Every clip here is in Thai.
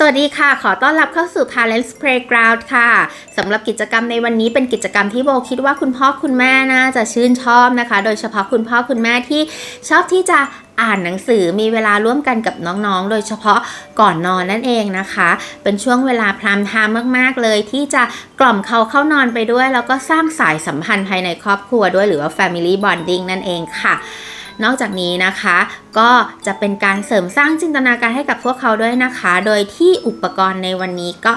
สวัสดีค่ะ ขอต้อนรับเข้าสู่ Parents Playground ค่ะสำหรับกิจกรรมในวันนี้เป็นกิจกรรมที่โบคิดว่าคุณพ่อคุณแม่น่าจะชื่นชอบนะคะ โดยเฉพาะคุณพ่อคุณแม่ที่ชอบที่จะอ่านหนังสือมีเวลาร่วมกันกับน้องๆ โดยเฉพาะก่อนนอนนั่นเองนะคะ เป็นช่วงเวลาพรามไทม์มากๆเลย ที่จะกล่อมเขาเข้านอนไปด้วย แล้วก็สร้างสายสัมพันธ์ภายในครอบครัวด้วยหรือว่า Family Bonding นั่นเองค่ะ นอกจากนี้นะคะ ก็จะเป็นการเสริมสร้างจินตนาการให้กับพวกเขาด้วยนะคะ โดยที่อุปกรณ์ในวันนี้ก็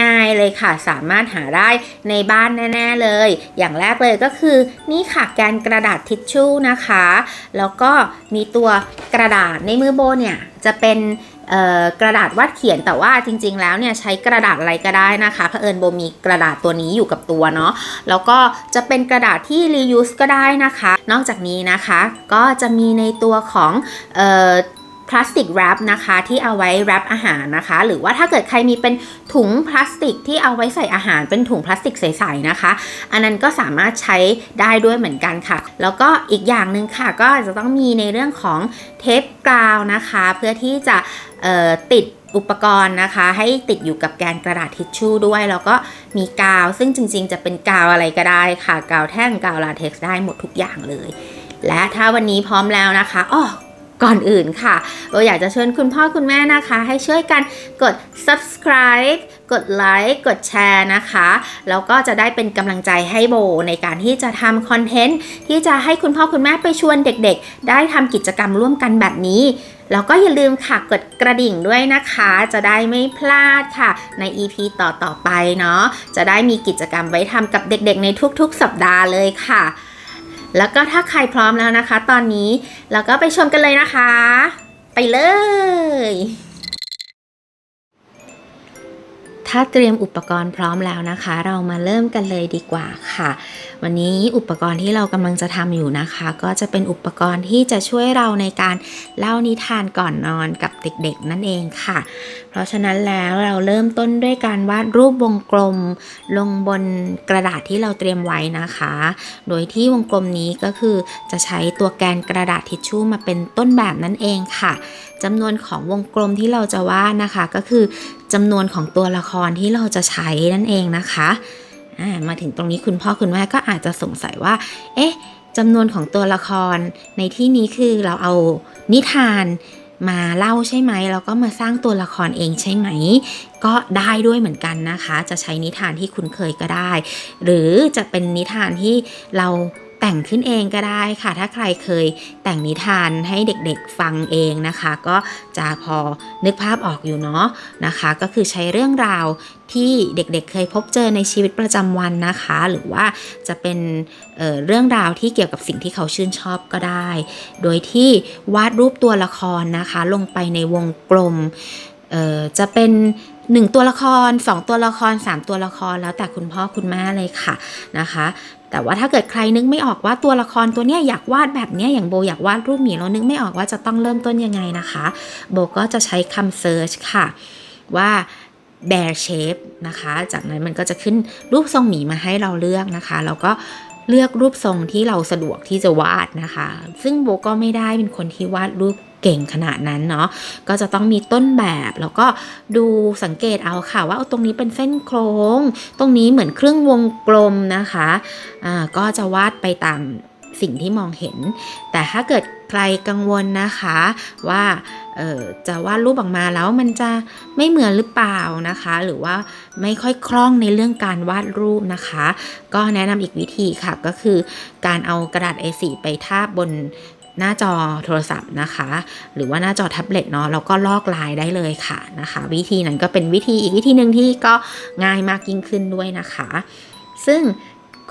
ง่ายๆเลยค่ะ สามารถหาได้ในบ้านแน่ ๆเลย อย่างแรกเลยก็คือ นี่ค่ะแกนกระดาษทิชชู่นะคะ แล้วก็มีตัวกระดาษในมือโบเนี่ยจะเป็น กระดาษวาดเขียนแต่ว่าจริง ๆ แล้วเนี่ยใช้กระดาษอะไรก็ได้นะคะเผอิญโบมีกระดาษตัวนี้อยู่กับตัวเนาะแล้วก็จะเป็นกระดาษที่ reuse ก็ได้นะคะ นอกจากนี้นะคะ ก็จะมีในตัวของ พลาสติกแรปนะคะที่เอาไว้แรปอาหารนะคะ หรือว่าถ้าเกิดใครมีเป็นถุงพลาสติกที่เอาไว้ใส่อาหารเป็นถุงพลาสติกใสๆนะคะ อันนั้นก็สามารถใช้ได้ด้วยเหมือนกันค่ะ แล้วก็อีกอย่างหนึ่งค่ะ ก็จะต้องมีในเรื่องของเทปกาวนะคะ เพื่อที่จะติดอุปกรณ์นะคะ ให้ติดอยู่กับแกนกระดาษทิชชู่ด้วย แล้วก็มีกาว ซึ่งจริงๆ จะเป็นกาวอะไรก็ได้ค่ะ กาวแท่งกาวลาเท็กซ์ได้หมดทุกอย่างเลยและถ้าวันนี้พร้อมแล้วนะคะอ้อ ก่อนอื่นค่ะ เราอยากจะเชิญคุณพ่อคุณแม่นะคะ ให้ช่วยกันกด subscribe กดไลค์กดแชร์นะคะ แล้วก็จะได้เป็นกำลังใจให้โบในการที่จะทำคอนเทนต์ที่จะให้คุณพ่อคุณแม่ไปชวนเด็กๆ ได้ทำกิจกรรมร่วมกันแบบนี้แล้วก็อย่าลืมค่ะกดกระดิ่งด้วยนะคะ จะได้ไม่พลาดค่ะ ใน EP ต่อต่อๆไปเนาะจะได้มีกิจกรรมไว้ทำกับเด็กๆ ในทุกๆ สัปดาห์เลยค่ะ แล้วก็ถ้าใครพร้อมแล้วนะคะ ตอนนี้เราก็ไปชมกันเลยนะคะ ไปเลย ถ้าเตรียมอุปกรณ์พร้อมแล้วนะคะ เรามาเริ่มกันเลยดีกว่าค่ะ วันนี้อุปกรณ์ที่เรากำลังจะทำอยู่นะคะ ก็จะเป็นอุปกรณ์ที่จะช่วยเราในการเล่านิทานก่อนนอนกับ เด็กๆนั่นเองค่ะ เพราะฉะนั้นแล้วเราเริ่มต้นด้วยการวาดรูปวงกลมลงบนกระดาษที่เราเตรียมไว้นะคะ โดยที่วงกลมนี้ก็คือจะใช้ตัวแกนกระดาษทิชชู่มาเป็นต้นแบบนั่นเองค่ะจำนวนของวงกลมที่เราจะวาดนะคะ ก็คือจำนวนของตัวละครที่เราจะใช้นั่นเองนะคะมาถึงตรงนี้คุณพ่อคุณแม่ก็อาจจะสงสัยว่า เอ๊ะจำนวนของตัวละครในที่นี้คือเราเอานิทาน มาเล่าใช่ไหมแล้วก็มาสร้างตัวละครเองใช่ไหม ก็ได้ด้วยเหมือนกันนะคะ จะใช้นิทานที่คุณเคยก็ได้ หรือจะเป็นนิทานที่เรา แต่งขึ้นเองก็ได้ค่ะ ถ้าใครเคยแต่งนิทานให้เด็กๆฟังเองนะคะ ก็จะพอนึกภาพออกอยู่เนาะนะคะ ก็คือใช้เรื่องราวที่เด็กๆเคยพบเจอในชีวิตประจำวันนะคะ หรือว่าจะเป็นเเรื่องราวที่เกี่ยวกับสิ่งที่เขาชื่นชอบก็ได้ โดยที่วาดรูปตัวละครนะคะ ลงไปในวงกลมจะเป็น 1 ตัวละคร 2 ตัวละคร 3 ตัวละครแล้วแต่คุณพ่อคุณแม่เลยค่ะนะคะ แต่ว่าถ้าเกิดใครนึกไม่ออกว่าตัวละครตัวเนี้ยอยากวาดแบบเนี้ยอย่างโบอยากวาดรูปหมีแล้วนึกไม่ออกว่าจะต้องเริ่มต้นยังไงนะคะ โบก็จะใช้คำเซิร์ชค่ะ ว่า bear shape นะคะ จากนั้นมันก็จะขึ้นรูปทรงหมีมาให้เราเลือกนะคะ แล้วก็เลือกรูปทรงที่เราสะดวกที่จะวาดนะคะ ซึ่งโบก็ไม่ได้เป็นคนที่วาดรูป เก่งขนาดนั้นเนาะก็จะต้องมีต้นแบบแล้วก็ดูสังเกตเอาค่ะว่าเอาตรงนี้เป็นเส้นโครงตรงนี้เหมือนเครื่องวงกลมนะคะอ่าก็จะวาดไปตามสิ่งที่มองเห็น แต่ถ้าเกิดใครกังวลนะคะ ว่าจะวาดรูปออกมาแล้วมันจะไม่เหมือนหรือเปล่านะคะ หรือว่าไม่ค่อยคล่องในเรื่องการวาดรูปนะคะ ก็แนะนำอีกวิธีค่ะก็คือการเอากระดาษ A4 ไปทาบบน หน้าจอโทรศัพท์นะคะ หรือว่าหน้าจอแท็บเล็ตเนาะแล้วก็ลอกลายได้เลยค่ะนะคะ วิธีนั้นก็เป็นวิธีอีกวิธีหนึ่งที่ก็ง่ายมากยิ่งขึ้นด้วยนะคะ ซึ่ง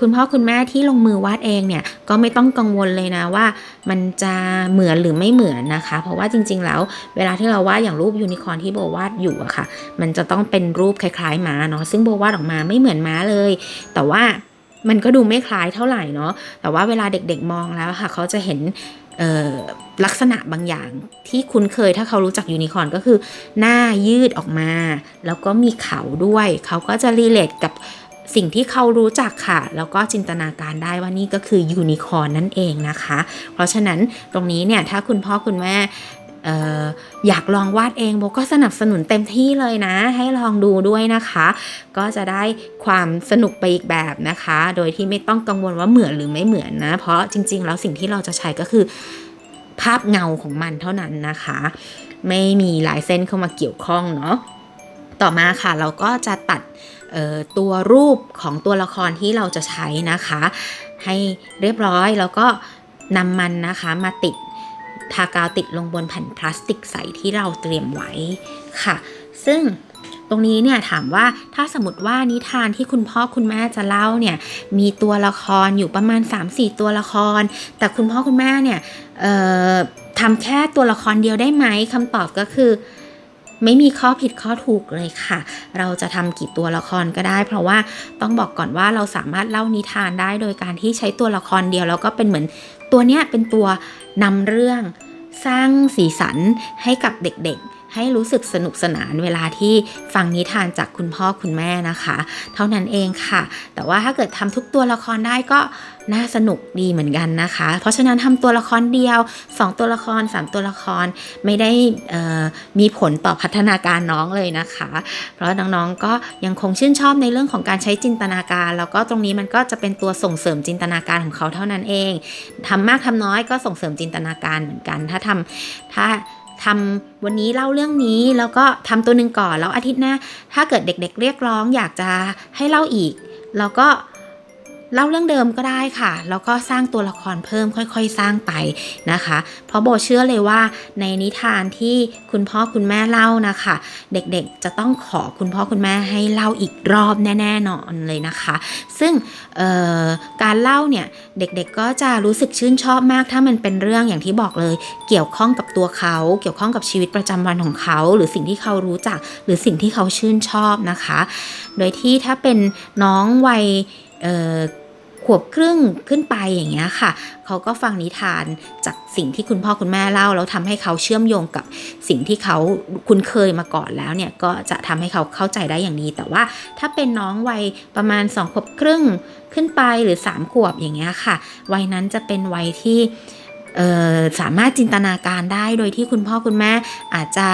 คุณพ่อคุณแม่ที่ลงมือวาดเองเนี่ยก็ไม่ต้องกังวลเลยนะว่า มันจะเหมือนหรือไม่เหมือนนะคะ เพราะว่าจริง ๆ แล้ว เวลาที่เราวาดอย่างรูปยูนิคอร์นที่โบวาดอยู่อะค่ะ มันจะต้องเป็นรูปคล้ายๆม้าเนาะซึ่งโบวาดออกมาไม่เหมือนม้าเลย แต่ว่ามันก็ดูไม่คล้ายเท่าไหร่เนาะแต่ว่าเวลาเด็กๆมองแล้วค่ะ เขาจะเห็น ลักษณะบางอย่างที่คุ้นเคยถ้าเขารู้จักยูนิคอร์นก็คือ หน้ายืดออกมา แล้วก็มีเขาด้วย เขาก็จะรีเลทกับสิ่งที่เขารู้จักค่ะ แล้วก็จินตนาการได้ว่านี่ก็คือยูนิคอร์นนั่นเองนะคะ เพราะฉะนั้นตรงนี้เนี่ยถ้าคุณพ่อคุณแม่เอยากลองวาดเองโบก็สนับสนุนเต็มที่เลยนะ ให้ลองดูด้วยนะคะ ก็จะได้ความสนุกไปอีกแบบนะคะ โดยที่ไม่ต้องกังวลว่าเหมือนหรือไม่เหมือนนะ เพราะจริง ๆ แล้วสิ่งที่เราจะใช้ก็คือ ภาพเงาของมันเท่านั้นนะคะ ไม่มีลายเส้นเข้ามาเกี่ยวข้องเนาะต่อมาค่ะเราก็จะตัดตัวรูปของตัวละครที่เราจะใช้นะคะ ให้เรียบร้อยแล้วก็นำมันนะคะมาติด ทากาวติดลงบนแผ่นพลาสติกใสที่เราเตรียมไว้ค่ะ ซึ่งตรงนี้เนี่ยถามว่าถ้าสมมติว่านิทานที่คุณพ่อคุณแม่จะเล่าเนี่ยมีตัวละครอยู่ประมาณ 3-4 ตัวละคร แต่คุณพ่อคุณแม่เนี่ยทำแค่ตัวละครเดียวได้ไหมคำตอบก็คือ ไม่มีข้อผิดข้อถูกเลยค่ะ เราจะทำกี่ตัวละครก็ได้ เพราะว่าต้องบอกก่อนว่าเราสามารถเล่านิทานได้โดยการที่ใช้ตัวละครเดียวแล้วก็เป็นเหมือนตัวเนี้ยเป็นตัวนำเรื่องสร้างสีสันให้กับเด็ก ให้รู้สึกสนุกสนานเวลาที่ฟังนิทานจากคุณพ่อคุณแม่นะคะ เท่านั้นเองค่ะ แต่ว่าถ้าเกิดทำทุกตัวละครได้ก็น่าสนุกดีเหมือนกันนะคะ เพราะฉะนั้นทำตัวละครเดียว 2 ตัวละคร 3 ตัวละครไม่ได้มีผลต่อพัฒนาการน้องเลยนะคะ เพราะน้องๆก็ยังคงชื่นชอบในเรื่องของการใช้จินตนาการ แล้วก็ตรงนี้มันก็จะเป็นตัวส่งเสริมจินตนาการของเขาเท่านั้นเองทำมากทำน้อยก็ส่งเสริมจินตนาการเหมือนกัน ถ้าทำถ้า ทำวันนี้เล่าเรื่องนี้ แล้วก็ทำตัวหนึ่งก่อนแล้วอาทิตย์หน้าถ้าเกิดเด็กๆ เรียกร้องอยากจะให้เล่าอีก เราก็ เล่าเรื่องเดิมก็ได้ค่ะ แล้วก็สร้างตัวละครเพิ่มค่อยๆ สร้างไปนะคะ เพราะโบเชื่อเลยว่าในนิทานที่คุณพ่อคุณแม่เล่านะคะ เด็กๆจะต้องขอคุณพ่อคุณแม่ให้เล่าอีกรอบแน่ๆนอนเลยนะคะ ซึ่งการเล่าเนี่ยเด็กๆก็จะรู้สึกชื่นชอบมากถ้ามันเป็นเรื่องอย่างที่บอกเลย เกี่ยวข้องกับตัวเขา เกี่ยวข้องกับชีวิตประจำวันของเขา หรือสิ่งที่เขารู้จัก หรือสิ่งที่เขาชื่นชอบนะคะ โดยที่ถ้าเป็นน้องวัยเขวบครึ่งขึ้นไปอย่างเงี้ยค่ะ เขาก็ฟังนิทานจากสิ่งที่คุณพ่อคุณแม่เล่า แล้วทำให้เขาเชื่อมโยงกับสิ่งที่เขาคุ้นเคยมาก่อนแล้วเนี่ยก็จะทำให้เขาเข้าใจได้อย่างดี แต่ว่าถ้าเป็นน้องวัยประมาณ2ขวบครึ่งขึ้นไปหรือ 3 ขวบอย่างเงี้ยค่ะ วัยนั้นจะเป็นวัยที่ สามารถจินตนาการได้โดยที่คุณพ่อคุณแม่อาจจะ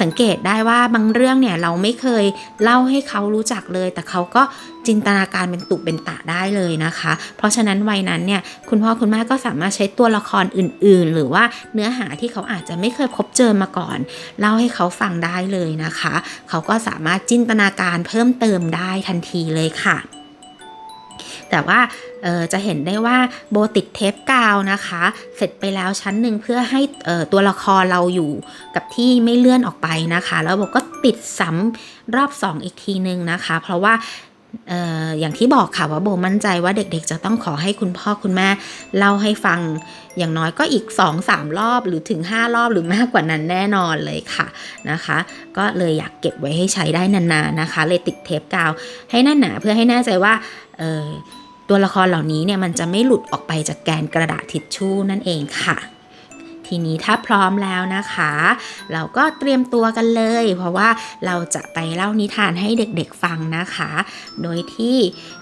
สังเกตได้ว่าบางเรื่องเนี่ยเราไม่เคยเล่าให้เขารู้จักเลย แต่เขาก็จินตนาการเป็นตุเป็นตะได้เลยนะคะ เพราะฉะนั้นวัยนั้นเนี่ยคุณพ่อคุณแม่ก็สามารถใช้ตัวละครอื่น ๆ หรือว่าเนื้อหาที่เขาอาจจะไม่เคยพบเจอมาก่อน เล่าให้เขาฟังได้เลยนะคะ เขาก็สามารถจินตนาการเพิ่มเติมได้ทันทีเลยค่ะ แต่ว่าจะเห็นได้ว่าโบติดเทปกาวนะคะ เสร็จไปแล้วชั้นหนึ่งเพื่อให้ตัวละครเราอยู่กับที่ไม่เลื่อนออกไปนะคะ แล้วโบก็ติดซ้ำรอบ 2 อีกทีนึงนะคะ เพราะว่า อย่างที่บอกค่ะว่าโบมั่นใจว่าเด็กๆ จะต้องขอให้คุณพ่อคุณแม่เล่าให้ฟังอย่างน้อยก็อีก 2-3 รอบหรือถึง 5 รอบหรือมากกว่านั้นแน่นอนเลยค่ะนะคะ ก็เลยอยากเก็บไว้ให้ใช้ได้นานๆนะคะ เลยติดเทปกาวให้แน่นหนาเพื่อให้แน่ใจว่าตัวละครเหล่านี้เนี่ยมันจะไม่หลุดออกไปจากแกนกระดาษทิชชู่นั่นเองค่ะ ทีนี้ถ้าพร้อมแล้วนะคะ เราก็เตรียมตัวกันเลย เพราะว่าเราจะไปเล่านิทานให้เด็กๆฟังนะคะ โดยที่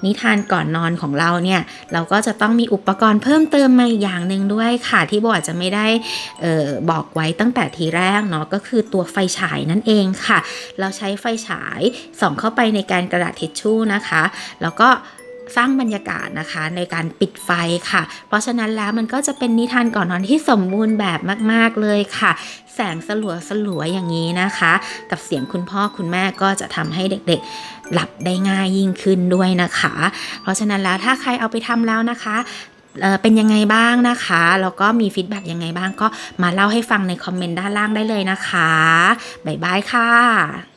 นิทานก่อนนอนของเราเนี่ย เราก็จะต้องมีอุปกรณ์เพิ่มเติมมาอย่างหนึ่งด้วยค่ะ ที่โบอาจจะไม่ได้ออบอกไว้ตั้งแต่ทีแรกเนาะก็คือตัวไฟฉายนั่นเองค่ะ เราใช้ไฟฉายส่องเข้าไปในแกนกระดาษทิชชู่นะคะ แล้วก็ สร้างบรรยากาศนะคะ ในการปิดไฟค่ะ เพราะฉะนั้นแล้วมันก็จะเป็นนิทานก่อนนอนที่สมบูรณ์แบบมาก ๆ เลยค่ะ แสงสลัวสลัวอย่างนี้นะคะ กับเสียงคุณพ่อคุณแม่ก็จะทำให้เด็กๆ หลับได้ง่ายยิ่งขึ้นด้วยนะคะ เพราะฉะนั้นแล้วถ้าใครเอาไปทำแล้วนะคะเออเป็นยังไงบ้างนะคะ แล้วก็มีฟีดแบ็กยังไงบ้างก็มาเล่าให้ฟังในคอมเมนต์ด้านล่างได้เลยนะคะ บ๊ายบายค่ะ